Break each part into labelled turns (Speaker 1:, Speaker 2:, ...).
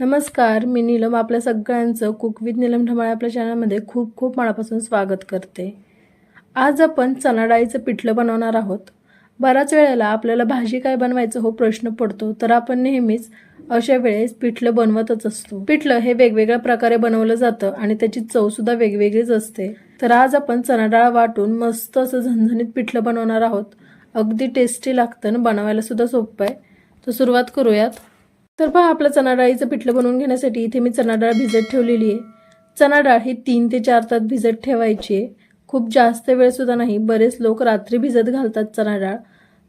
Speaker 1: नमस्कार मी नीलम. आपल्या सगळ्यांचं कुक विथ नीलम ढमाळे आपल्या चॅनलमध्ये खूप खूप मनापासून स्वागत करते. आज आपण चणा डाळीचं पिठलं बनवणार आहोत. बऱ्याच वेळेला आपल्याला भाजी काय बनवायचं हो प्रश्न पडतो तर आपण नेहमीच अशा वेळेस पिठलं बनवतच असतो. पिठलं हे वेगवेगळ्या प्रकारे बनवलं जातं आणि त्याची चवसुद्धा वेगवेगळीच असते. तर आज आपण चणा डाळ वाटून मस्त असं झणझणीत पिठलं बनवणार आहोत. अगदी टेस्टी लागतं आणि बनवायला सुद्धा सोपं आहे. तर सुरुवात करूयात. तर पहा आपलं चणाडाळीचं पिठलं बनवून घेण्यासाठी इथे मी चणा डाळ भिजत ठेवलेली आहे. चणा डाळ ही तीन ते चार तास भिजत ठेवायची आहे. खूप जास्त वेळसुद्धा नाही. बरेच लोक रात्री भिजत घालतात चणाडाळ.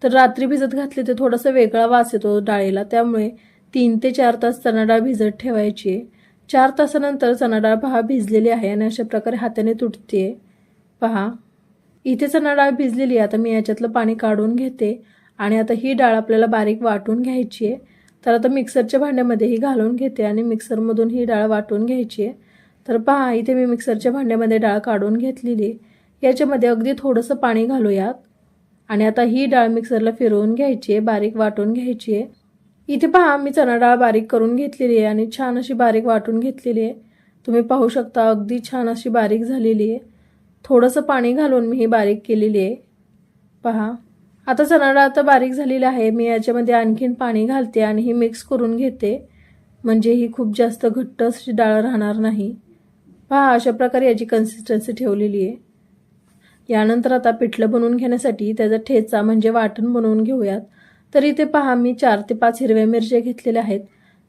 Speaker 1: तर रात्री भिजत घातली तर थोडासा वेगळा वास येतो डाळीला. त्यामुळे तीन ते चार तास चणा डाळ भिजत ठेवायची आहे. चार तासानंतर चणाडाळ पहा भिजलेली आहे आणि अशा प्रकारे हाताने तुटते पहा. इथे चणा डाळ भिजलेली आहे. आता मी याच्यातलं पाणी काढून घेते आणि आता ही डाळ आपल्याला बारीक वाटून घ्यायची आहे. तर आता मिक्सरच्या भांड्यामध्ये ही घालून घेते आणि मिक्सरमधून ही डाळ वाटून घ्यायची आहे. तर पहा इथे मी मिक्सरच्या भांड्यामध्ये डाळ काढून घेतलेली आहे. याच्यामध्ये अगदी थोडंसं पाणी घालूयात. आणि आता ही डाळ मिक्सरला फिरवून घ्यायची आहे बारीक वाटून घ्यायची आहे. इथे पहा मी चणा डाळ बारीक करून घेतलेली आहे आणि छान अशी बारीक वाटून घेतलेली आहे. तुम्ही पाहू शकता अगदी छान अशी बारीक झालेली आहे. थोडंसं पाणी घालून मी ही बारीक केलेली आहे. पहा. आता चणा डाळ आता बारीक झालेली आहे. मी याच्यामध्ये आणखीन पाणी घालते आणि ही मिक्स करून घेते. म्हणजे ही खूप जास्त घट्ट अशी डाळ राहणार नाही. पहा अशा प्रकारे याची कन्सिस्टन्सी ठेवलेली आहे. यानंतर आता पिठलं बनवून घेण्यासाठी त्याचा ठेचा म्हणजे वाटण बनवून घेऊयात. तर इथे पहा मी चार ते पाच हिरव्या मिरच्या घेतलेल्या आहेत.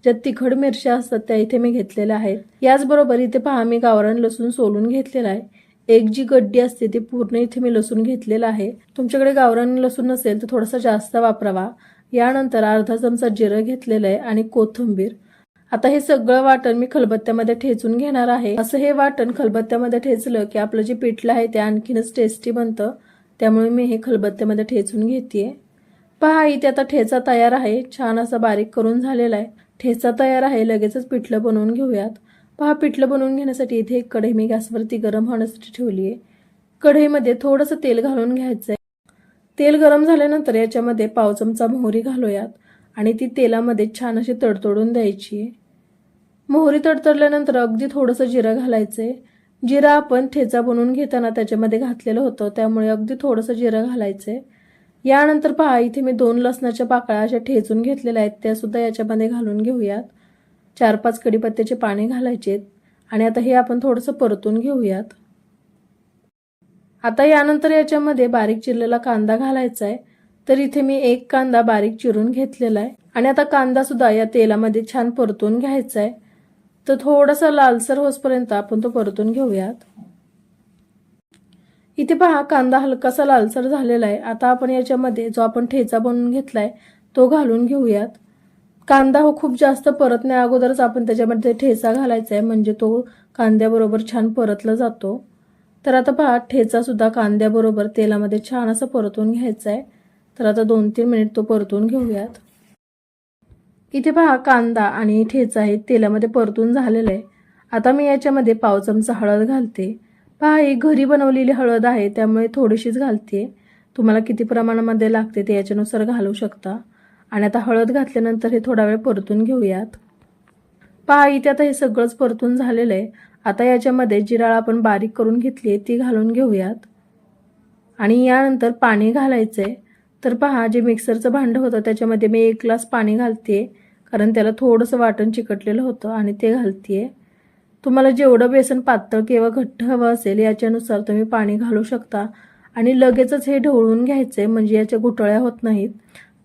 Speaker 1: ज्या तिखट मिरच्या असतात त्या इथे मी घेतलेल्या आहेत. याचबरोबर इथे पहा मी गावरान लसूण सोलून घेतलेला आहे. एक जी गड्डी असते ती पूर्ण इथे मी लसूण घेतलेला आहे. तुमच्याकडे गावरान लसूण नसेल तर थोडासा जास्त वापरावा. यानंतर अर्धा चमचा जिरं घेतलेलं आहे आणि कोथिंबीर. आता हे सगळं वाटण मी खलबत्त्यामध्ये ठेचून घेणार आहे. असं हे वाटण खलबत्त्यामध्ये ठेचलं की आपलं जे पिठलं आहे ते आणखीनच टेस्टी बनतं. त्यामुळे मी हे खलबत्त्यामध्ये ठेचून घेते पहा इथे आता ठेचा तयार आहे. छान असा बारीक करून झालेला आहे. ठेचा तयार आहे. लगेचच पिठलं बनवून घेऊयात. पहा पिठलं बनवून घेण्यासाठी इथे एक कढई मी गॅसवरती गरम होण्यासाठी ठेवली आहे. कढईमध्ये थोडंसं तेल घालून घ्यायचं आहे तेल गरम झाल्यानंतर याच्यामध्ये पाव चमचा मोहरी घालूयात आणि ती तेलामध्ये छान अशी तडतडून द्यायची आहे. मोहरी तडतडल्यानंतर अगदी थोडंसं जिरं घालायचं आहे जिरा आपण ठेचा बनवून घेताना त्याच्यामध्ये घातलेलं होतं त्यामुळे अगदी थोडंसं जिरं घालायचं आहे यानंतर पहा इथे मी दोन लसणाच्या पाकळ्या अशा ठेचून घेतलेल्या आहेत त्यासुद्धा याच्यामध्ये घालून घेऊयात. चार पाच कडीपत्त्याचे पाणी घालायचे आणि आता हे आपण थोडंसं परतून घेऊयात. आता यानंतर याच्यामध्ये बारीक चिरलेला कांदा घालायचा आहे तर इथे मी एक कांदा बारीक चिरून घेतलेला आहे आणि आता कांदा सुद्धा या तेलामध्ये छान परतून घ्यायचा आहे तर थोडासा लालसर होसपर्यंत आपण तो परतून घेऊयात. इथे पहा कांदा हलकासा लालसर झालेला आहे आता आपण याच्यामध्ये जो आपण ठेचा बनवून घेतलाय तो घालून घेऊयात. कांदा हो खूप जास्त परतण्या अगोदरच आपण त्याच्यामध्ये ठेचा घालायचा आहे म्हणजे तो कांद्याबरोबर छान परतला जातो. तर आता पहा ठेचासुद्धा कांद्याबरोबर तेलामध्ये छान असं परतून घ्यायचा आहे तर आता दोन तीन मिनिट तो परतून घेऊयात. इथे पहा कांदा आणि ठेचा हे तेलामध्ये परतून झालेलं आहे आता मी याच्यामध्ये पाव चमचा हळद घालते. पहा ही घरी बनवलेली हळद आहे त्यामुळे थोडीशीच घालते. तुम्हाला किती प्रमाणामध्ये लागते ते याच्यानुसार घालू शकता. आणि आता हळद घातल्यानंतर हे थोडा वेळ परतून घेऊयात. पहा इथे आता हे सगळंच परतून झालेलं आहे. आता याच्यामध्ये जी डाळ आपण बारीक करून घेतली आहे ती घालून घेऊयात. आणि यानंतर पाणी घालायचं आहे तर पहा जे मिक्सरचं भांडं होतं त्याच्यामध्ये मी एक ग्लास पाणी घालते कारण त्याला थोडंसं वाटण चिकटलेलं होतं आणि ते घालते तुम्हाला जेवढं बेसन पातळ किंवा घट्ट हवं असेल याच्यानुसार तुम्ही पाणी घालू शकता. आणि लगेचच हे ढवळून घ्यायचं आहे म्हणजे याच्या गुटळ्या होत नाहीत.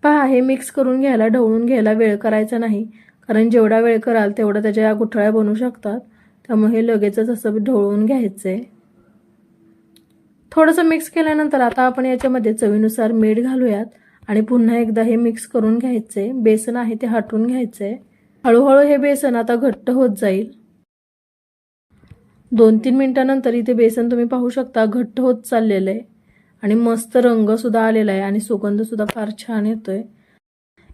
Speaker 1: पहा हे मिक्स करून घ्यायला ढवळून घ्यायला वेळ करायचा नाही. कारण जेवढा वेळ कराल तेवढा त्याच्या या गुठळ्या बनू शकतात. त्यामुळे हे लगेचच असं ढवळून घ्यायचं. आहे थोडंसं मिक्स केल्यानंतर आता आपण याच्यामध्ये चवीनुसार मीठ घालूयात. आणि पुन्हा एकदा हे मिक्स करून घ्यायचं. आहे बेसन आहे ते हटवून घ्यायचं. आहे हळूहळू हे बेसन आता घट्ट होत जाईल. दोन तीन मिनिटानंतर इथे बेसन तुम्ही पाहू शकता घट्ट होत चाललेलं आहे. आणि मस्त रंग सुद्धा आलेला आहे आणि सुगंध सुद्धा फार छान येतोय.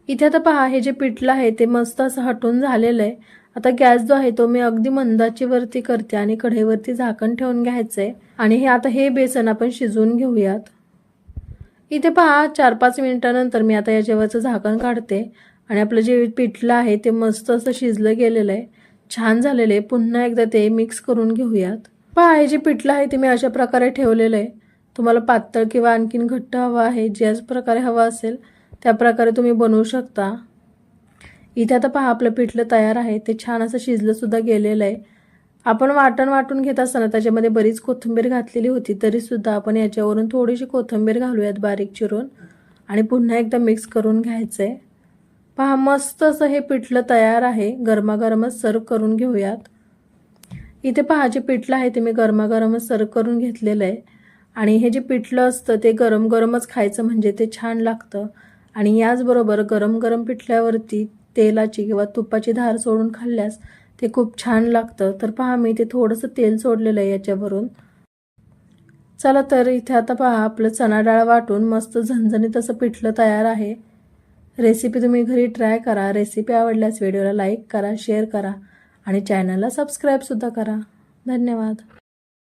Speaker 1: इथे आता पहा हे जे पिठलं आहे ते मस्त असं हटून झालेलं आहे. आता गॅस जो आहे तो मी अगदी मंदाची वरती करते आणि कढईवरती झाकण ठेवून घ्यायचं आहे आणि हे आता हे बेसन आपण शिजवून घेऊयात. इथे पहा चार पाच मिनिटानंतर मी आता याच्यावरचं झाकण काढते. आणि आपलं जे पिठलं आहे ते मस्त असं शिजलं गेलेलं आहे. छान झालेलं आहे. पुन्हा एकदा ते मिक्स करून घेऊयात. पहा हे जे पिठलं आहे ते मी अशा प्रकारे ठेवलेलं आहे. तुम्हाला पातळ किंवा आणखीन घट्ट हवं आहे ज्याच प्रकारे हवा असेल त्या प्रकारे तुम्ही बनवू शकता. इथे आता पहा आपलं पिठलं तयार आहे ते छान असं शिजलंसुद्धा गेलेलं आहे. आपण वाटण वाटून घेत असताना त्याच्यामध्ये बरीच कोथिंबीर घातलेली होती तरीसुद्धा आपण याच्यावरून थोडीशी कोथिंबीर घालूयात बारीक चिरून आणि पुन्हा एकदा मिक्स करून घ्यायचं आहे पहा मस्त असं हे पिठलं तयार आहे गरमागरमच सर्व करून घेऊयात. इथे पहा जे पिठलं आहे ते मी गरमागरमच सर्व करून घेतलेलं आहे. आणि हे जे पिठलं असतं ते गरम गरमच खायचं म्हणजे ते छान लागतं. आणि याचबरोबर गरम गरम पिठल्यावरती तेलाची किंवा तुपाची धार सोडून खाल्ल्यास ते खूप छान लागतं. तर पहा मी ते थोडंसं तेल सोडलेलं आहे याच्यावरून. चला तर इथे आता पहा आपलं चणा डाळ वाटून मस्त झणझणीत असं पिठलं तयार आहे. रेसिपी तुम्ही घरी ट्राय करा. रेसिपी आवडल्यास व्हिडिओला लाईक करा शेअर करा आणि चॅनलला सबस्क्राईबसुद्धा करा. धन्यवाद.